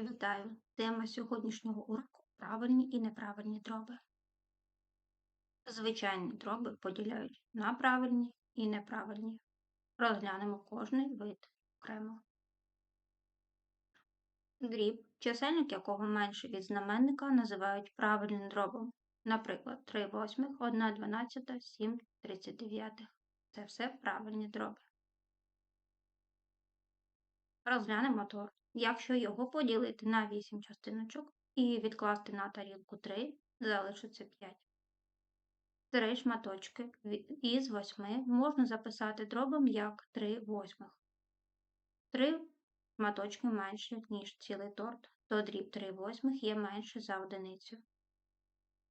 Вітаю! Тема сьогоднішнього уроку правильні і неправильні дроби. Звичайні дроби поділяють на правильні і неправильні. Розглянемо кожний вид окремо. Дріб, чисельник якого менше від знаменника, називають правильним дробом. Наприклад, 3 восьмих, 1 дванадцята, 7 тридцять Це все правильні дроби. Розглянемо торт. Якщо його поділити на 8 частиночок і відкласти на тарілку 3, залишиться 5. Три шматочки із 8 можна записати дробом як 3 восьмих. 3 шматочки менше, ніж цілий торт, то дріб 3 восьмих є менше за одиницю.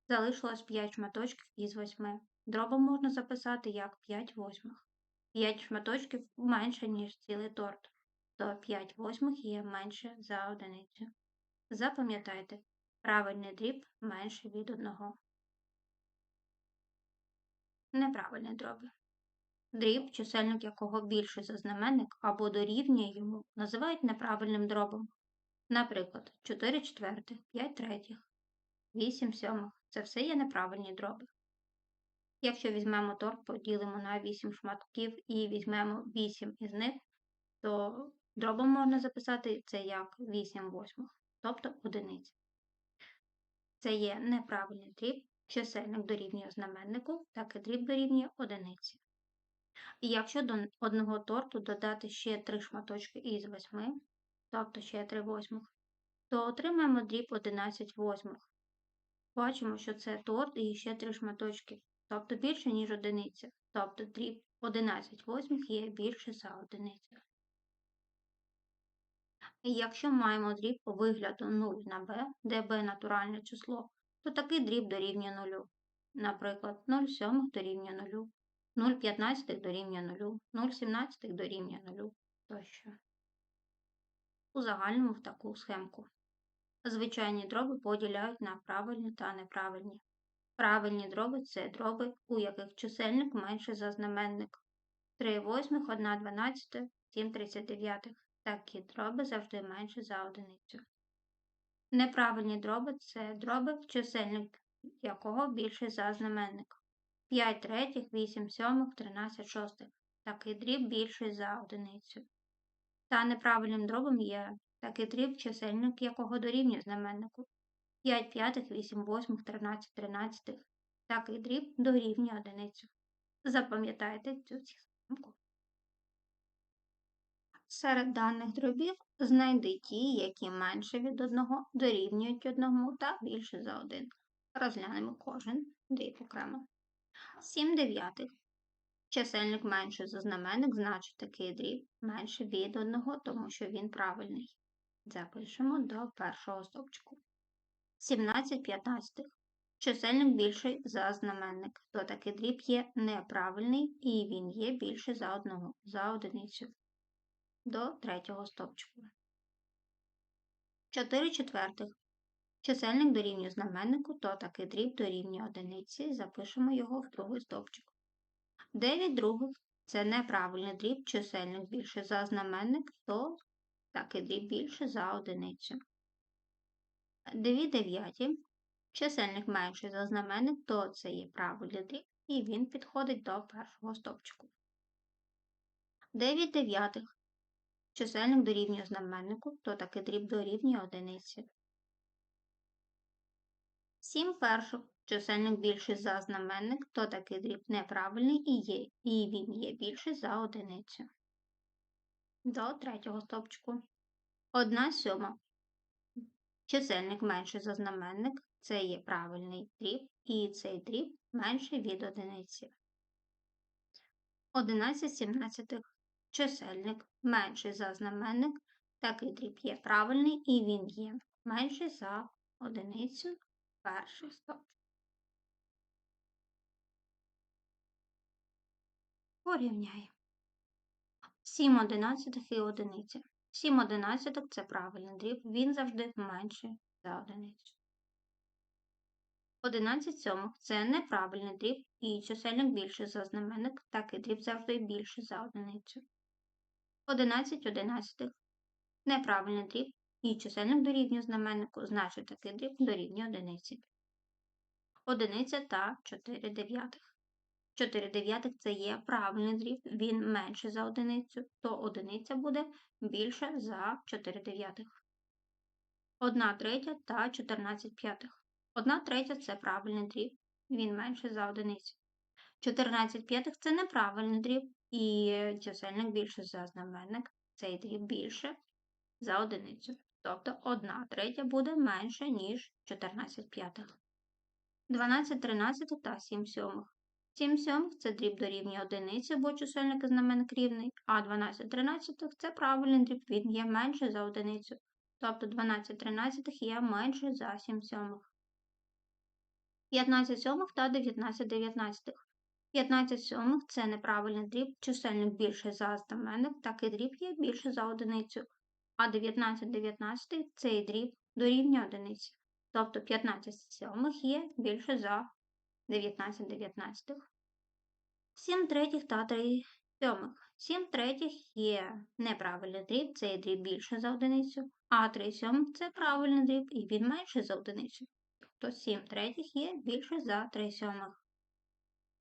Залишилось 5 шматочків із 8. Дробом можна записати як 5 восьмих. 5 шматочків менше, ніж цілий торт то 5 восьмих є менше за одиницю. Запам'ятайте, правильний дріб менше від одного. Неправильні дроби. Дріб, чисельник якого більше за знаменник або дорівнює йому, називають неправильним дробом. Наприклад, 4 четвертих, 5 третіх, 8 сьомих це все є неправильні дроби. Якщо візьмемо торт, поділимо на 8 шматків і візьмемо 8 із них, то Дробом можна записати це як 8 восьмих, тобто одиниця. Це є неправильний дріб, чисельник дорівнює знаменнику, так і дріб дорівнює одиниці. І якщо до одного торту додати ще 3 шматочки із 8, тобто ще 3 восьмих, то отримаємо дріб 11 восьмих. Бачимо, що це торт і ще 3 шматочки, тобто більше, ніж одиниця. Тобто дріб 11 восьмих є більше за одиницю. Якщо маємо дріб по вигляду 0 на b, де b натуральне число, то такий дріб дорівнює 0. Наприклад, 0 сьомих дорівнює 0, 0 п'ятнадцятих дорівнює 0, 0 сімнадцятих дорівнює 0 тощо. Узагальнимо в таку схемку. Звичайні дроби поділяють на правильні та неправильні. Правильні дроби це дроби, у яких чисельник менше за знаменник. 3 восьмих, 1 дванадцята, 7 тридцять Такі дроби завжди менше за одиницю. Неправильні дроби це дроби, чисельник якого більше за знаменник. 5 третіх, 8 сьомих, 13 шостих. Такий дріб більший за одиницю. Та неправильним дробом є такий дріб, чисельник якого дорівнює знаменнику. 5 п'ятих, 8 восьмих, 13 тринадцятих. Такий дріб дорівнює одиницю. Запам'ятайте цю схемку. Серед даних дробів знайди ті, які менше від одного дорівнюють одному та більше за один. Розглянемо кожен дріб окремо. 7 дев'ятих. Чисельник менше за знаменник, значить такий дріб менше від одного, тому що він правильний. Запишемо до першого стовпчику. 17 п'ятнадцятих. Чисельник більший за знаменник, то такий дріб є неправильний і він є більше за одного, за одиницю до третього стовпчику. 4 четвертих. Чисельник дорівнює знаменнику, то такий дріб дорівнює одиниці, запишемо його в другий стовпчик. 9 других це неправильний дріб, чисельник більше за знаменник, то такий дріб більше за одиницю. 2 дев'яті. Чисельник менший за знаменник, то це є правильний дріб, і він підходить до першого стовпчику. 9 дев'ятих чисельник дорівнює знаменнику, то таки дріб дорівнює одиниці. 7 перших чисельник більший за знаменник, то такий дріб неправильний і є, і він є більший за одиницю. До третього стовпчику. 1 сьома. Чисельник менший за знаменник, це є правильний дріб, і цей дріб менший від одиниці. 11 сімнадцятих чисельник менший за знаменник, такий дріб є правильний і він є менший за одиницю перший стоп. Порівняємо. 7 одинадцятих і одиниця. 7 одинадцятих це правильний дріб, він завжди менший за одиницю. 11 сьомих це неправильний дріб і чисельник більший за знаменник, так і дріб завжди більший за одиницю. 11 одинадцятих. Неправильний дріб, і чисельник дорівнює знаменнику, значить такий дріб дорівнює одиниці. Одиниця та 4 дев'ятих. 4 дев'ятих це є правильний дріб, він менше за одиницю, то одиниця буде більше за 4 дев'ятих. 1 третя та 14 п'ятих. 1 третя це правильний дріб, він менше за одиницю. 14 п'ятих це неправильний дріб, і чисельник більше за знаменник, цей дріб більше за одиницю. Тобто 1 третя буде менше, ніж 14 п'ятих. 12 тринадцятих та 7 сьомих. 7 сьомих це дріб дорівнює одиниці, бо чисельник і знаменник рівний, а 12 тринадцятих це правильний дріб, він є менше за одиницю. Тобто 12 тринадцятих є менше за 7 сьомих. 15 сьомих та 19 дев'ятнадцятих. 15 сьомих це неправильний дріб, чисельник більше за знаменник, такий дріб є більше за одиницю. А 19 дев'ятнадцятих цей дріб дорівнює одиниці. Тобто 15 сьомих є більше за 19 дев'ятнадцятих. 7 третіх та 3 сьомих. 7 третіх є неправильний дріб, цей дріб більше за одиницю, а 3 сьомих це правильний дріб, і він менше за одиницю. Тобто 7 третіх є більше за 3 сьомих.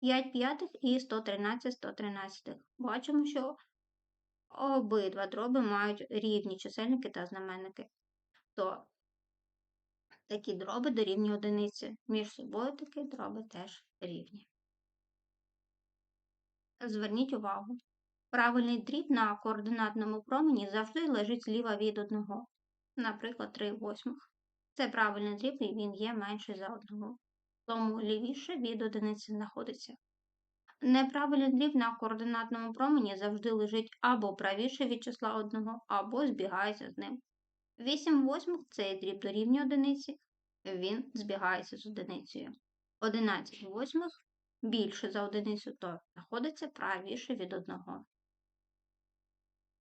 5 п'ятих і 113 113. Бачимо, що обидва дроби мають рівні чисельники та знаменники. То такі дроби дорівнює одиниці. Між собою такі дроби теж рівні. Зверніть увагу. Правильний дріб на координатному промені завжди лежить зліва від одного. Наприклад, 3 восьмих. Це правильний дріб і він є менший за одного. Тому лівіше від одиниці знаходиться. Неправильний дріб на координатному промені завжди лежить або правіше від числа 1, або збігається з ним. 8 восьмих цей дріб дорівнює одиниці, він збігається з одиницею. 11 восьмих більше за одиницю, то знаходиться правіше від 1.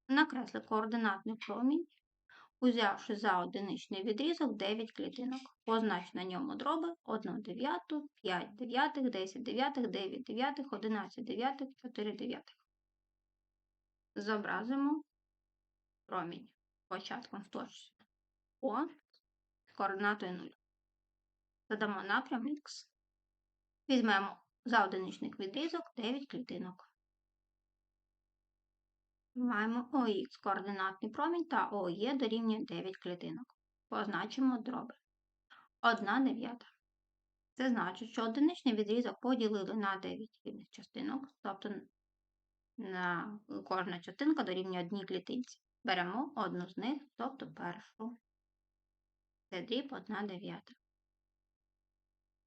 Накресли координатний промінь, узявши за одиничний відрізок 9 клітинок. Познач на ньому дроби 1 дев'яту, 5 дев'ятих, 10 дев'ятих, 9 дев'ятих, 11 дев'ятих, 4 дев'ятих. Зобразимо промінь початком в точці О з координатою 0. Задамо напрям Х. Візьмемо за одиничний відрізок 9 клітинок. Маємо ОХ координатний промінь та ОЄ дорівнює 9 клітинок. Позначимо дроби. 1 дев'ята. Це значить, що одиничний відрізок поділили на 9 рівних частинок, тобто на кожна частинка дорівнює одній клітинці. Беремо одну з них, тобто першу. Це дріб 1 дев'ята.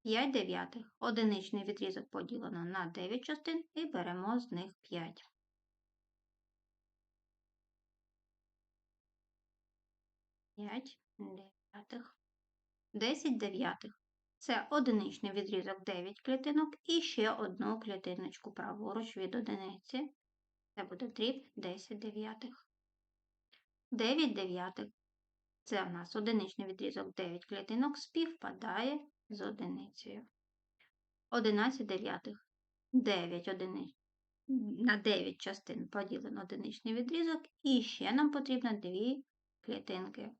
5 дев'ятих. Одиничний відрізок поділено на 9 частин і беремо з них 5. 5 дев'ятих. 10 дев'ятих. Це одиничний відрізок 9 клітинок і ще одну клітиночку праворуч від одиниці. Це буде дріб 10 дев'ятих. 9 дев'ятих. Це у нас одиничний відрізок 9 клітинок співпадає з одиницею. 11 дев'ятих. 9 одиниць. На 9 частин поділено одиничний відрізок, і ще нам потрібно 2 клітинки.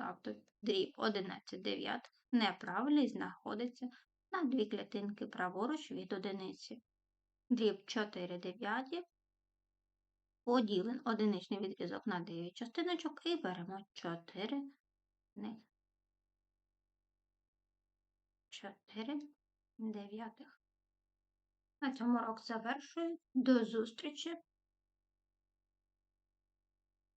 Тобто дріб 11 дев'ятих неправильний знаходиться на 2 клітинки праворуч від одиниці. Дріб 4 дев'яті поділен одиничний відрізок на 9 частиночок і беремо 4 них. 4 дев'ятих. На цьому урок завершую. До зустрічі